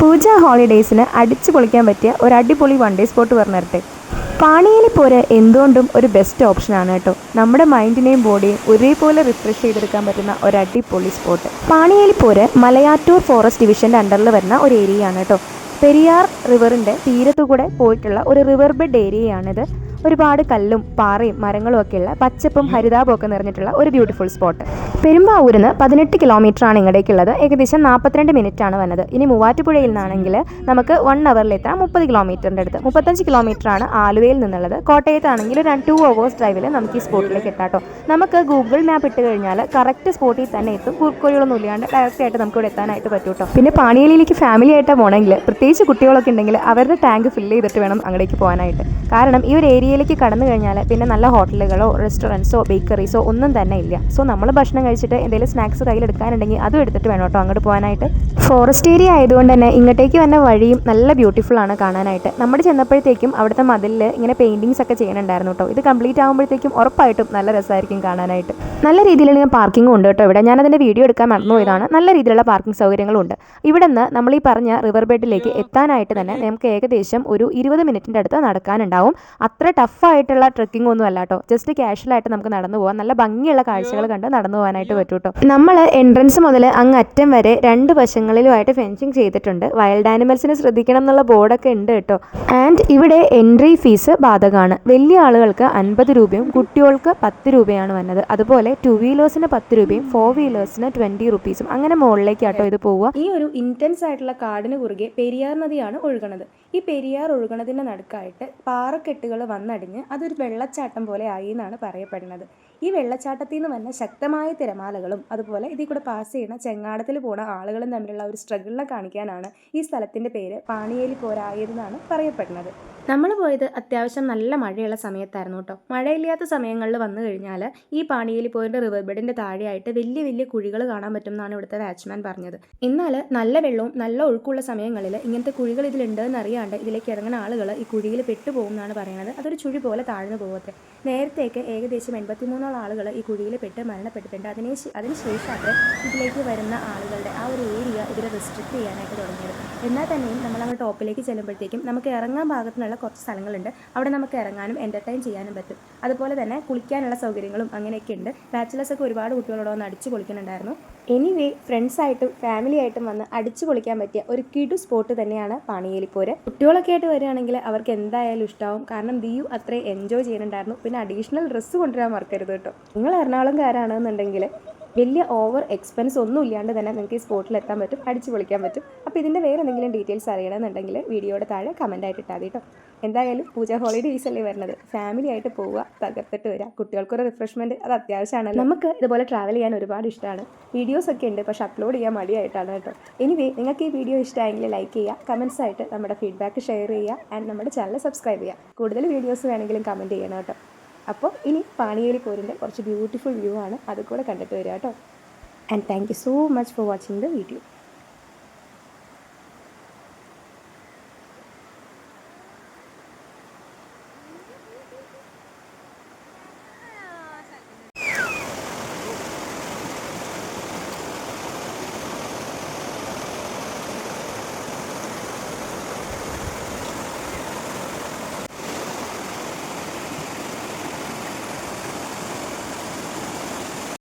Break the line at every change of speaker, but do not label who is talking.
പൂജ ഹോളിഡേയ്സിന് അടിച്ചു പൊളിക്കാൻ പറ്റിയ ഒരു അടിപൊളി വൺ ഡേ സ്പോട്ട് പറഞ്ഞിരട്ടെ പാണിയിൽ പോരെ എന്തുകൊണ്ടും ഒരു ബെസ്റ്റ് ഓപ്ഷനാണ് കേട്ടോ. നമ്മുടെ മൈൻഡിനെയും ബോഡിയും ഒരേപോലെ റിഫ്രഷ് ചെയ്തെടുക്കാൻ പറ്റുന്ന ഒരു അടിപൊളി സ്പോട്ട് പാണിയേലിപ്പോര് മലയാറ്റൂർ ഫോറസ്റ്റ് ഡിവിഷന്റെ അണ്ടറിൽ വരുന്ന ഒരു ഏരിയയാണ് കേട്ടോ. പെരിയാർ റിവറിന്റെ തീരത്തുകൂടെ പോയിട്ടുള്ള ഒരു റിവർ ബെഡ് ഏരിയയാണിത് ഒരുപാട് കല്ലും പാറയും മരങ്ങളും ഒക്കെയുള്ള പച്ചപ്പും ഹരിതാപവും ഒക്കെ നിറഞ്ഞിട്ടുള്ള ഒരു ബ്യൂട്ടിഫുൾ സ്പോട്ട് പെരുമ്പാവൂരിൽ നിന്ന് പതിനെട്ട് കിലോമീറ്റർ ആണ് ഇങ്ങടേക്കുള്ളത്. ഏകദേശം നാൽപ്പത്തിരണ്ട് മിനിറ്റ് ആണ് വന്നത്. ഇനി മൂവാറ്റുപുഴയിൽ നിന്നാണെങ്കിൽ നമുക്ക് വൺ അവറിൽ എത്താം. മുപ്പത് കിലോമീറ്ററിന്റെ അടുത്ത്. മുപ്പത്തഞ്ച് കിലോമീറ്റർ ആണ് ആലുവയിൽ നിന്നുള്ളത്. കോട്ടയത്താണെങ്കിൽ ഒരു ടു അവേഴ്സ് ഡ്രൈവിൽ നമുക്ക് ഈ സ്പോട്ടിലേക്ക് എത്താട്ടോ നമുക്ക് ഗൂഗിൾ മാപ്പ് ഇട്ട് കഴിഞ്ഞാൽ കറക്റ്റ് സ്പോട്ടിൽ തന്നെ എത്തും. കുറുക്കൊഴികളൊന്നും ഇല്ലാണ്ട് ഡയറക്റ്റ് ആയിട്ട് നമുക്ക് ഇവിടെ എത്താനായിട്ട് പറ്റും കേട്ടോ പിന്നെ പാണിയേലിയിലേക്ക് ഫാമിലി ആയിട്ട് പോകണമെങ്കിൽ പ്രത്യേകിച്ച് കുട്ടികളൊക്കെ ഉണ്ടെങ്കിൽ അവരുടെ ടാങ്ക് ഫില്ല് ചെയ്തിട്ട് വേണം അങ്ങടേക്ക് പോകാനായിട്ട്. കാരണം ഈ ഒരു ഏരിയയിലേക്ക് കടന്നു കഴിഞ്ഞാൽ പിന്നെ നല്ല ഹോട്ടലുകളോ റെസ്റ്റോറന്റ്സോ ബേക്കറീസോ ഒന്നും തന്നെ ഇല്ല. സോ നമ്മൾ ഭക്ഷണം കഴിച്ചിട്ട് എന്തെങ്കിലും സ്നാക്സ് കയ്യിലെടുക്കാനുണ്ടെങ്കിൽ അതും എടുത്തിട്ട് വേണം കേട്ടോ. അങ്ങോട്ട് പോകാനായിട്ട്. ഫോറസ്റ്റ് ഏരിയ ആയതുകൊണ്ട് തന്നെ ഇങ്ങോട്ടേക്ക് വന്ന വഴിയും നല്ല ബ്യൂട്ടിഫുൾ ആണ് കാണാനായിട്ട്. നമ്മൾ ചെന്നപ്പോഴത്തേക്കും അവിടുത്തെ മതിലിൽ ഇങ്ങനെ പെയിന്റിങ്സ് ഒക്കെ ചെയ്യണുണ്ടായിരുന്നു കേട്ടോ. ഇത് കംപ്ലീറ്റ് ആകുമ്പോഴത്തേക്കും ഉറപ്പായിട്ടും നല്ല രസമായിരിക്കും കാണാനായിട്ട്. നല്ല രീതിയിലുള്ള പാർക്കിംഗ് ഉണ്ട് കേട്ടോ ഇവിടെ. ഞാൻ ഞാനതിന്റെ വീഡിയോ എടുക്കാൻ മറന്നുപോയതാണ്. നല്ല രീതിയിലുള്ള പാർക്കിംഗ് സൗകര്യങ്ങളുണ്ട് ഇവിടെ നിന്ന് നമ്മൾ ഈ പറഞ്ഞ റിവർ ബെഡിലേക്ക് എത്താനായിട്ട് തന്നെ നമുക്ക് ഏകദേശം ഒരു ഇരുപത് മിനിറ്റിന്റെ അടുത്ത് നടക്കാനുണ്ടാവും. അത്ര ടഫായിട്ടുള്ള ട്രക്കിംഗ് ഒന്നും അല്ല കേട്ടോ. ജസ്റ്റ് കാഷ്വലായിട്ട് നമുക്ക് നടന്നു പോകാം. നല്ല ഭംഗിയുള്ള കാഴ്ചകൾ കണ്ട് നടന്നു പോകാനായിട്ട് പറ്റും കേട്ടോ നമ്മൾ എൻട്രൻസ് മുതൽ അങ്ങ് അറ്റം വരെ രണ്ട് വശങ്ങളിലുമായിട്ട് ഫെൻസിങ് ചെയ്തിട്ടുണ്ട്. വൈൽഡ് ആനിമൽസിനെ ശ്രദ്ധിക്കണം എന്നുള്ള ബോർഡൊക്കെ ഉണ്ട് കേട്ടോ. ആൻഡ് ഇവിടെ എൻട്രി ഫീസ് ബാധകമാണ് വലിയ ആളുകൾക്ക് അൻപത് രൂപയും കുട്ടികൾക്ക് പത്ത് രൂപയാണ് വന്നത്. അതുപോലെ ടു വീലേഴ്സിന് പത്ത് രൂപയും ഫോർ വീലേഴ്സിന് ട്വന്റി റുപ്പീസും അങ്ങനെ മുകളിലേക്ക് ആട്ടോ ഇത് പോവുക. ഈ ഒരു ഇന്റൻസ് ആയിട്ടുള്ള കാടിന് കുറുകെ പെരിയാർ നദിയാണ് ഒഴുകണത്. ഈ പെരിയാർ ഒഴുകണതിന്റെ നടുക്കായിട്ട് പാറക്കെട്ടുകൾ വന്നടിഞ്ഞ് അതൊരു വെള്ളച്ചാട്ടം പോലെ ആയി എന്നാണ് പറയപ്പെടുന്നത്. ഈ വെള്ളച്ചാട്ടത്തിൽ നിന്ന് വന്ന ശക്തമായ തിരമാലകളും അതുപോലെ ഇതിൽ കൂടെ പാസ് ചെയ്യുന്ന ചെങ്ങാടത്തിൽ പോണ ആളുകളും തമ്മിലുള്ള ഒരു സ്ട്രഗിളിനെ കാണിക്കാനാണ് ഈ സ്ഥലത്തിന്റെ പേര് പാണിയേലി പോരായതെന്നാണ് പറയപ്പെടുന്നത്. നമ്മൾ പോയത് അത്യാവശ്യം നല്ല മഴയുള്ള സമയത്തായിരുന്നു കേട്ടോ. മഴയില്ലാത്ത സമയങ്ങളിൽ വന്നു കഴിഞ്ഞാൽ ഈ പാണിയേലി പോയിന്റെ റിവർ ബെഡിന്റെ താഴെയായിട്ട് വലിയ വലിയ കുഴികൾ കാണാൻ പറ്റും എന്നാണ് ഇവിടുത്തെ വാച്ച്മാൻ പറഞ്ഞത്. എന്നാൽ നല്ല വെള്ളവും നല്ല ഒഴുക്കുള്ള സമയങ്ങളിൽ ഇങ്ങനത്തെ കുഴികൾ ഇതിലുണ്ട് എന്നറിയാണ്ട് ഇതിലേക്ക് ഇറങ്ങുന്ന ആളുകൾ ഈ കുഴിയിൽ പെട്ടുപോകും എന്നാണ് പറയുന്നത് അതൊരു ചുഴി പോലെ താഴ്ന്നു പോകത്തെ നേരത്തേക്ക് ഏകദേശം എൺപത്തിമൂന്നോളം ആളുകൾ ഈ കുഴിയിൽ പെട്ട് മരണപ്പെട്ടിട്ടുണ്ട്. അതിന് അതിനുശേഷം അത്ര ഇതിലേക്ക് വരുന്ന ആളുകളുടെ ആ ഒരു ഏരിയ ഇവർ റെസ്ട്രിക്ട് ചെയ്യാനായിട്ട് തുടങ്ങിയത്. എന്നാൽ തന്നെയും നമ്മൾ അങ്ങ് ടോപ്പിലേക്ക് ചെല്ലുമ്പോഴത്തേക്കും നമുക്ക് ഇറങ്ങാൻ ഭാഗത്തുനിന്നുള്ള കുറച്ച് സ്ഥലങ്ങളുണ്ട്. അവിടെ നമുക്ക് ഇറങ്ങാനും എന്റർടൈൻ ചെയ്യാനും പറ്റും. അതുപോലെ തന്നെ കുളിക്കാനുള്ള സൗകര്യങ്ങളും അങ്ങനെയൊക്കെ ഉണ്ട്. ബാച്ചിലേഴ്സൊക്കെ ഒരുപാട് കുട്ടികളോട് വന്ന് അടിച്ച് പൊളിക്കുന്നുണ്ടായിരുന്നു. എനിവേ ഫ്രണ്ട്സായിട്ടും ഫാമിലി ആയിട്ടും വന്ന് അടിച്ചു പൊളിക്കാൻ പറ്റിയ ഒരു കിടു സ്പോട്ട് തന്നെയാണ് പാണിയേലിപ്പോര്. കുട്ടികളൊക്കെ ആയിട്ട് വരികയാണെങ്കിൽ അവർക്ക് എന്തായാലും ഇഷ്ടമാവും കാരണം ദിയു അത്രയും എൻജോയ് ചെയ്യുന്നുണ്ടായിരുന്നു. പിന്നെ അഡീഷണൽ ഡ്രസ്സ് കൊണ്ടുവരാൻ മറക്കരുത് കേട്ടോ. നിങ്ങൾ എറണാകുളംകാരാണെന്നുണ്ടെങ്കിൽ വലിയ ഓവർ എക്സ്പെൻസ് ഒന്നും ഇല്ലാണ്ട് തന്നെ നിങ്ങൾക്ക് ഈ സ്പോട്ടിൽ എത്താൻ പറ്റും അടിച്ചു പൊളിക്കാൻ പറ്റും. അപ്പോൾ ഇതിന്റെ വേറെ എന്തെങ്കിലും ഡീറ്റെയിൽസ് അറിയണമെന്നുണ്ടെങ്കിൽ വീഡിയോയുടെ താഴെ കമന്റ് ആയിട്ട് ഇട്ടാൽ കേട്ടോ എന്തായാലും പൂജ ഹോളിഡേയ്സ് അല്ലേ വരുന്നത് ഫാമിലി ആയിട്ട് പോവുക തകർത്തിട്ട് വരിക കുട്ടികൾക്കൊരു റിഫ്രഷ്മെന്റ് അത് അത്യാവശ്യമാണ് നമുക്ക് ഇതുപോലെ ട്രാവൽ ചെയ്യാൻ ഒരുപാട് ഇഷ്ടമാണ്. വീഡിയോസ് ഒക്കെ ഉണ്ട് പക്ഷേ അപ്ലോഡ് ചെയ്യാൻ മടിയായിട്ടാണ് കേട്ടോ എനിവേ നിങ്ങൾക്ക് ഈ വീഡിയോ ഇഷ്ടമായെങ്കിൽ ലൈക്ക് ചെയ്യുക കമൻസ് ആയിട്ട് നമ്മുടെ ഫീഡ്ബാക്ക് ഷെയർ ചെയ്യുക ആൻഡ് നമ്മുടെ ചാനൽ സബ്സ്ക്രൈബ് ചെയ്യുക. കൂടുതൽ വീഡിയോസ് വേണമെങ്കിലും കമന്റ് ചെയ്യണം കേട്ടോ അപ്പോൾ ഇനി പാണിയേലി പോരിന്റെ കുറച്ച് ബ്യൂട്ടിഫുൾ വ്യൂ ആണ് അതുകൂടെ കണ്ടിട്ട് വരിക കേട്ടോ. And thank you so much for watching the video